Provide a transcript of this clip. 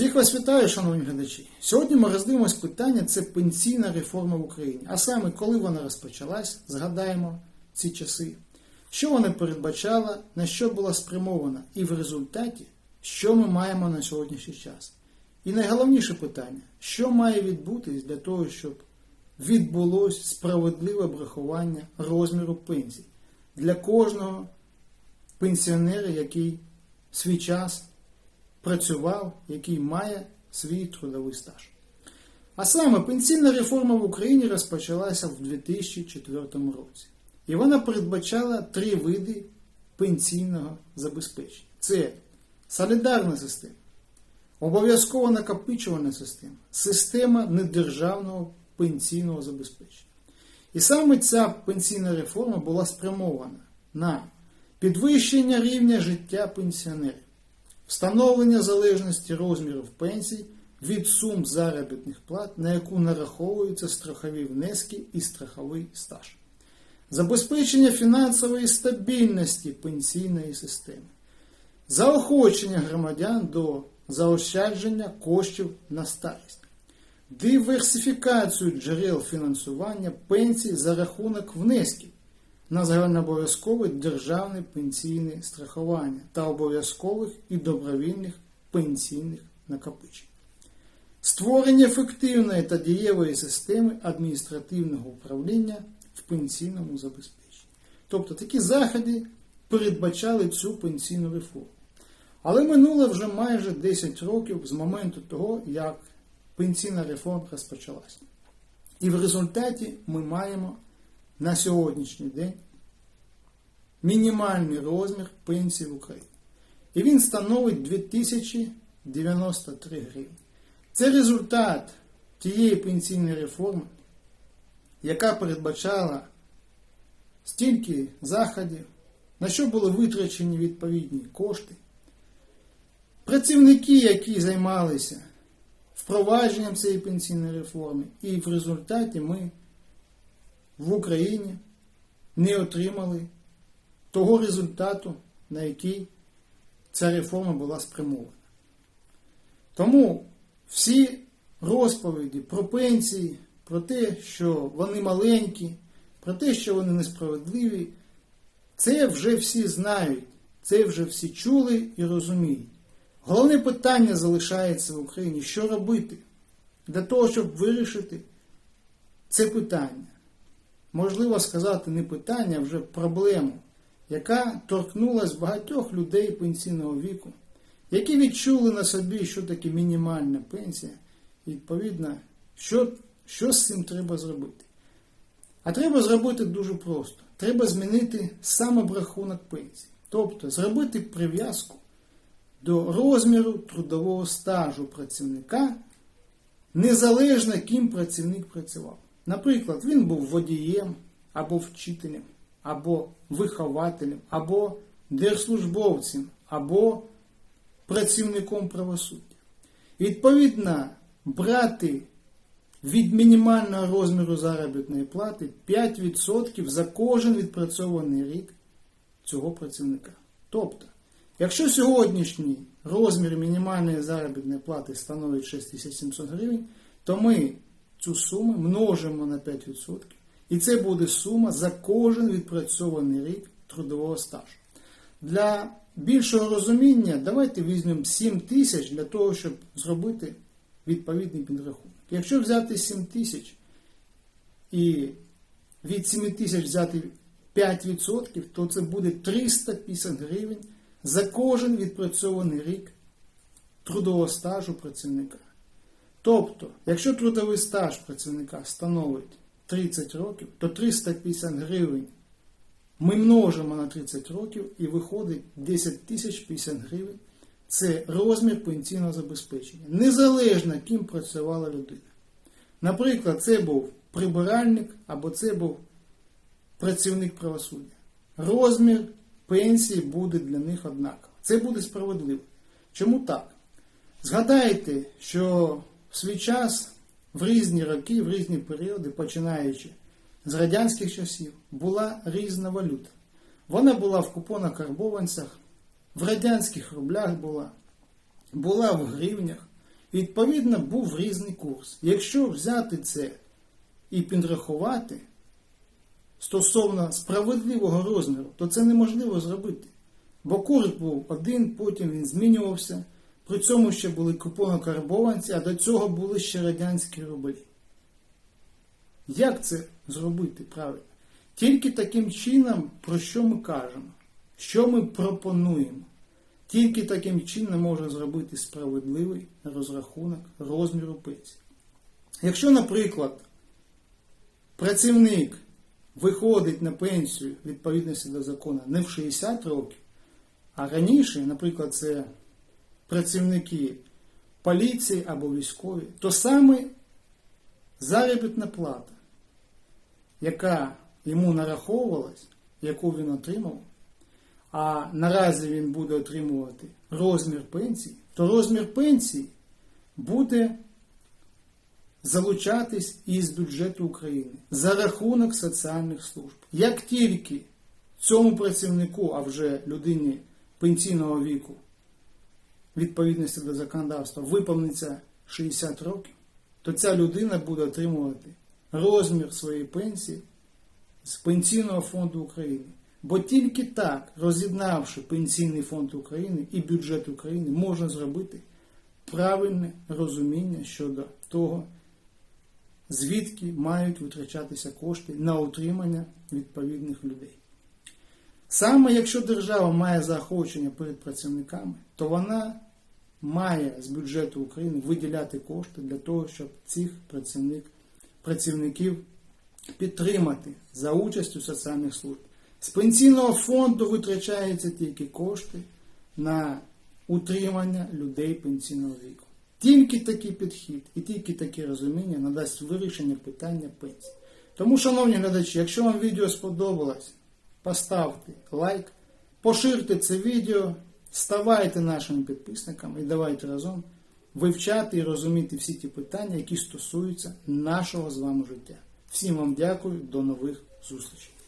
Всіх вас вітаю, шановні глядачі. Сьогодні ми роздивимось питання це пенсійна реформа в Україні. А саме, коли вона розпочалась, згадаємо ці часи, що вона передбачала, на що була спрямована, і в результаті, що ми маємо на сьогоднішній час. І найголовніше питання, що має відбутись для того, щоб відбулось справедливе обрахування розміру пенсій для кожного пенсіонера, який свій час працював, який має свій трудовий стаж. А саме пенсійна реформа в Україні розпочалася в 2004 році. І вона передбачала три види пенсійного забезпечення: це солідарна система, обов'язково накопичувальна система, система недержавного пенсійного забезпечення. І саме ця пенсійна реформа була спрямована на підвищення рівня життя пенсіонерів, встановлення залежності розмірів пенсій від сум заробітних плат, на яку нараховуються страхові внески і страховий стаж, забезпечення фінансової стабільності пенсійної системи, заохочення громадян до заощадження коштів на старість, диверсифікацію джерел фінансування пенсій за рахунок внесків на загальнообов'язкове державне пенсійне страхування та обов'язкових і добровільних пенсійних накопичень. Створення ефективної та дієвої системи адміністративного управління в пенсійному забезпеченні. Тобто такі заходи передбачали цю пенсійну реформу. Але минуло вже майже 10 років з моменту того, як пенсійна реформа розпочалася. І в результаті ми маємо на сьогоднішній день мінімальний розмір пенсії в Україні. І він становить 2093 гривні. Це результат тієї пенсійної реформи, яка передбачала стільки заходів, на що були витрачені відповідні кошти. Працівники, які займалися впровадженням цієї пенсійної реформи, і в результаті ми в Україні не отримали того результату, на який ця реформа була спрямована. Тому всі розповіді про пенсії, про те, що вони маленькі, про те, що вони несправедливі, це вже всі знають, це вже всі чули і розуміють. Головне питання залишається в Україні, що робити для того, щоб вирішити це питання. Можливо сказати не питання, а вже проблему, яка торкнулась багатьох людей пенсійного віку, які відчули на собі, що таке мінімальна пенсія, і відповідно, що, що з цим треба зробити. А треба зробити дуже просто. Треба змінити сам обрахунок пенсії. Тобто зробити прив'язку до розміру трудового стажу працівника, незалежно ким працівник працював. Наприклад, він був водієм або вчителем, або вихователем, або держслужбовцем, або працівником правосуддя. Відповідно, брати від мінімального розміру заробітної плати 5% за кожен відпрацьований рік цього працівника. Тобто, якщо сьогоднішній розмір мінімальної заробітної плати становить 6700 гривень, то ми цю суму множимо на 5%, і це буде сума за кожен відпрацьований рік трудового стажу. Для більшого розуміння давайте візьмемо 7 тисяч для того, щоб зробити відповідний підрахунок. Якщо взяти 7 тисяч і від 7 тисяч взяти 5%, то це буде 350 гривень за кожен відпрацьований рік трудового стажу працівника. Тобто, якщо трудовий стаж працівника становить 30 років, то 350 гривень ми множимо на 30 років і виходить 10 тисяч 50 гривень. Це розмір пенсійного забезпечення. Незалежно ким працювала людина. Наприклад, це був прибиральник або це був працівник правосуддя. Розмір пенсії буде для них однаковий. Це буде справедливо. Чому так? Згадайте, що в свій час в різні роки, в різні періоди, починаючи з радянських часів, була різна валюта. Вона була в купонах-карбованцях, в радянських рублях була, була в гривнях. Відповідно, був різний курс. Якщо взяти це і підрахувати стосовно справедливого розміру, то це неможливо зробити. Бо курс був один, потім він змінювався. При цьому ще були купоно-карбованці, а до цього були ще радянські рублі. Як це зробити правильно? Тільки таким чином, про що ми кажемо, що ми пропонуємо. Тільки таким чином можна зробити справедливий розрахунок розміру пенсії. Якщо, наприклад, працівник виходить на пенсію відповідності до закону не в 60 років, а раніше, наприклад, це працівники поліції або військові, то саме заробітна плата, яка йому нараховувалась, яку він отримав, а наразі він буде отримувати розмір пенсії, то розмір пенсії буде залучатись із бюджету України за рахунок соціальних служб. Як тільки цьому працівнику, а вже людині пенсійного віку, відповідності до законодавства, виповниться 60 років, то ця людина буде отримувати розмір своєї пенсії з Пенсійного фонду України. Бо тільки так, роз'єднавши Пенсійний фонд України і бюджет України, можна зробити правильне розуміння щодо того, звідки мають витрачатися кошти на утримання відповідних людей. Саме якщо держава має заохочення перед працівниками, то вона має з бюджету України виділяти кошти для того, щоб цих працівник, працівників підтримати за участю соціальних служб. З пенсійного фонду витрачаються тільки кошти на утримання людей пенсійного віку. Тільки такий підхід і тільки таке розуміння надасть вирішення питання пенсії. Тому, шановні глядачі, якщо вам відео сподобалось, поставте лайк, поширте це відео, ставайте нашими підписниками і давайте разом вивчати і розуміти всі ті питання, які стосуються нашого з вами життя. Всім вам дякую, до нових зустрічей.